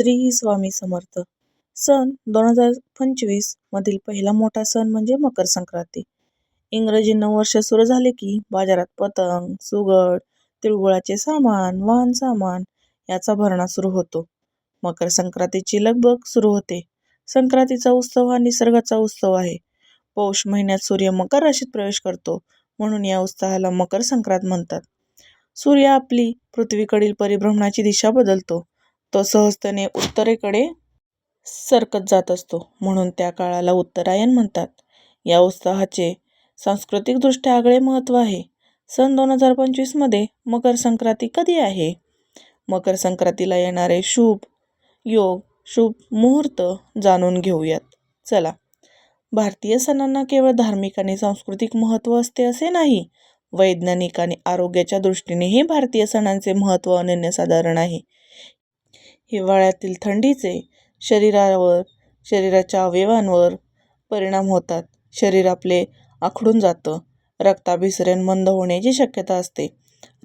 श्री स्वामी समर्थ. सन दोन हजार पंचवीस मधील पहिला मोठा सण म्हणजे मकर संक्रांती. इंग्रजी नववर्ष सुरू झाले की बाजारात पतंग सुगड तिळगुळाचे सामान वाहन सामान याचा भरणा सुरू होतो. मकर संक्रांतीची लगबग सुरू होते. संक्रांतीचा उत्सव हा निसर्गाचा उत्सव आहे. पौष महिन्यात सूर्य मकर राशीत प्रवेश करतो म्हणून या उत्साहाला मकर संक्रांत म्हणतात. सूर्य आपली पृथ्वीकडील परिभ्रमणाची दिशा बदलतो. तो सहजतेने उत्तरेकडे सरकत जात असतो. म्हणून त्या काळाला उत्तरायण म्हणतात. या उत्साहाचे सांस्कृतिकदृष्ट्या आगळे महत्त्व आहे. सन दोन हजार पंचवीसमध्ये मकर संक्रांती कधी आहे? मकर संक्रांतीला येणारे शुभ योग शुभ मुहूर्त जाणून घेऊयात. चला. भारतीय सणांना केवळ धार्मिक आणि सांस्कृतिक महत्त्व असते असे नाही. वैज्ञानिक आणि आरोग्याच्या दृष्टीनेही भारतीय सणांचे महत्त्व अनन्यसाधारण आहे. हिवाळ्यातील थंडीचे शरीरावर शरीराच्या अवयवांवर परिणाम होतात. शरीर आपले आखडून जातं. रक्ताभिसरण मंद होण्याची शक्यता असते.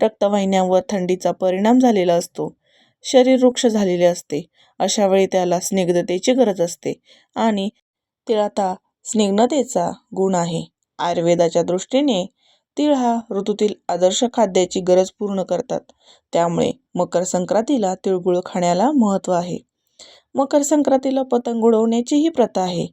रक्तवाहिन्यांवर थंडीचा परिणाम झालेला असतो. शरीर वृक्ष झालेले असते. अशा वेळी त्याला स्निग्धतेची गरज असते आणि तिळात आता स्निग्धतेचा गुण आहे. आयुर्वेदाच्या दृष्टीने तीळ हा ऋतूतील आदर्श खाद्याची गरज पूर्ण करतात. त्यामुळे मकर संक्रांतीला तिळगुळ खाण्याला महत्त्व आहे. मकर संक्रांतीला पतंग उडवण्याची ही प्रथा आहे.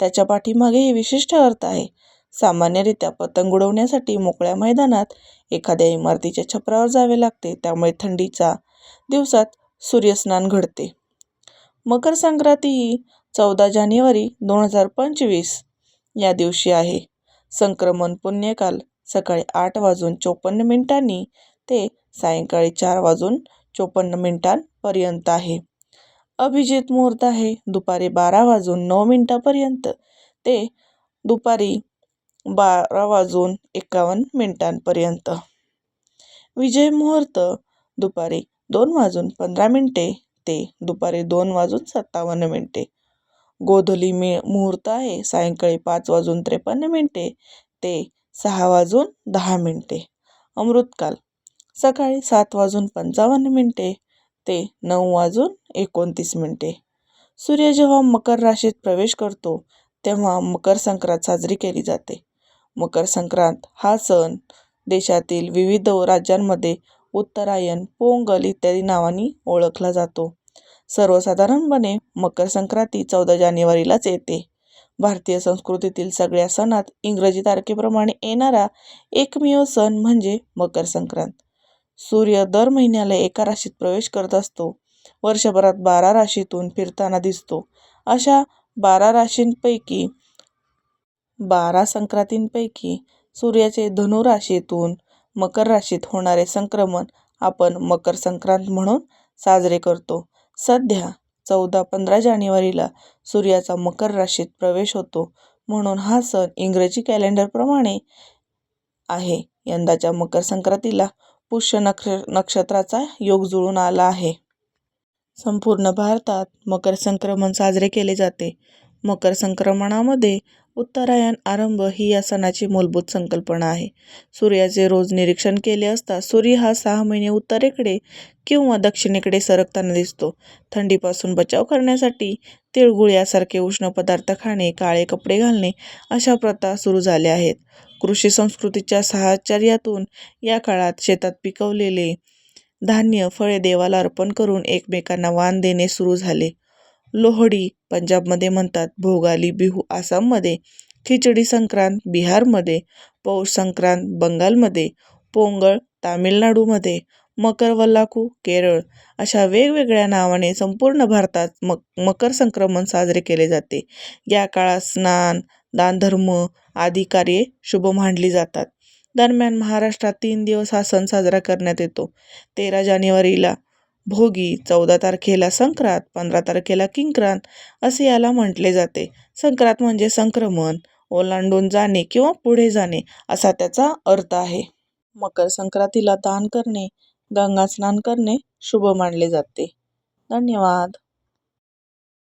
त्याच्या पाठीमागेही विशिष्ट अर्थ आहे. सामान्यरित्या पतंग उडवण्यासाठी मोकळ्या मैदानात एखाद्या इमारतीच्या छपरावर जावे लागते. त्यामुळे थंडीचा दिवसात सूर्यस्नान घडते. मकर संक्रांती ही चौदा जानेवारी दोन हजार पंचवीस या दिवशी आहे. संक्रमण पुण्यकाल सकाळी आठ वाजून चोपन्न मिनिटांनी ते सायंकाळी चार वाजून चोपन्न मिनिटांपर्यंत आहे. अभिजित मुहूर्त आहे. दुपारी बारा वाजून नऊ मिनिटांपर्यंत ते दुपारी बारा वाजून एकावन्न मिनिटांपर्यंत. विजय मुहूर्त दुपारी दोन वाजून पंधरा मिनिटे ते दुपारी दोन वाजून सत्तावन्न मिनिटे. गोधली मे मुहूर्त आहे. सायंकाळी पाच वाजून त्रेपन्न मिनिटे ते सहा वाजून दहा मिनटे. अमृतकाल. सकाळी सात वाजून पंचावन्न मिनटे ते नऊ वाजून एकोणतीस मिनटे. सूर्य जेव्हा मकर राशीत प्रवेश करतो तेव्हा मकर संक्रांत साजरी केली जाते. मकर संक्रांत हा सण देशातील विविध राज्यांमध्ये उत्तरायण पोंगल इत्यादी नावांनी ओळखला जातो. सर्वसाधारणपणे मकर संक्रांती चौदा जानेवारीलाच येते. भारतीय संस्कृतीतील सगळ्या सणात इंग्रजी तारखेप्रमाणे येणारा एकमेव सण म्हणजे मकर संक्रांत. सूर्य दर महिन्याला एका राशीत प्रवेश करत असतो. वर्षभरात बारा राशीतून फिरताना दिसतो. अशा बारा राशींपैकी बारा संक्रांतींपैकी सूर्याचे धनु राशीतून मकर राशीत होणारे संक्रमण आपण मकर संक्रांत म्हणून साजरे करतो. सध्या चौदा पंधरा जानेवारीला सूर्याचा मकर राशीत प्रवेश होतो. म्हणून हा सण इंग्रजी कॅलेंडरप्रमाणे आहे. यंदाच्या मकर संक्रांतीला पुष्य नक्ष नक्षत्राचा योग जुळून आला आहे. संपूर्ण भारतात मकर संक्रमण साजरे केले जाते. मकर संक्रमणामध्ये उत्तरायण आरंभ ही या सणाची मूलभूत संकल्पना आहे. सूर्याचे रोज निरीक्षण केले असता सूर्य हा सहा महिने उत्तरेकडे किंवा दक्षिणेकडे सरकताना दिसतो. थंडीपासून बचाव करण्यासाठी तिळगुळ यासारखे उष्ण पदार्थ खाणे काळे कपडे घालणे अशा प्रथा सुरू झाल्या आहेत. कृषी संस्कृतीच्या साहचर्यातून या काळात शेतात पिकवलेले धान्य फळे देवाला अर्पण करून एकमेकांना वाण देणे सुरू झाले. लोहडी पंजाबमध्ये म्हणतात. भोगाली बिहू आसाममध्ये खिचडी संक्रांत बिहारमध्ये पौष संक्रांत बंगालमध्ये पोंगळ तामिळनाडूमध्ये मकर वल्लाकू केरळ अशा वेगवेगळ्या नावाने संपूर्ण भारतात मक मकर संक्रमण साजरे केले जाते. या काळात स्नान दानधर्म आदी कार्ये शुभ मानली जातात. दरम्यान महाराष्ट्रात तीन दिवस हा सण साजरा करण्यात येतो. तेरा जानेवारीला भोगी चौदा तारखेला संक्रांत पंधरा तारखेला किंक्रांत असे याला म्हटले जाते. संक्रांत म्हणजे संक्रमण ओलांडून जाणे किंवा पुढे जाणे असा त्याचा अर्थ आहे. मकर संक्रांतीला दान करणे गंगा स्नान करणे शुभ मानले जाते. धन्यवाद.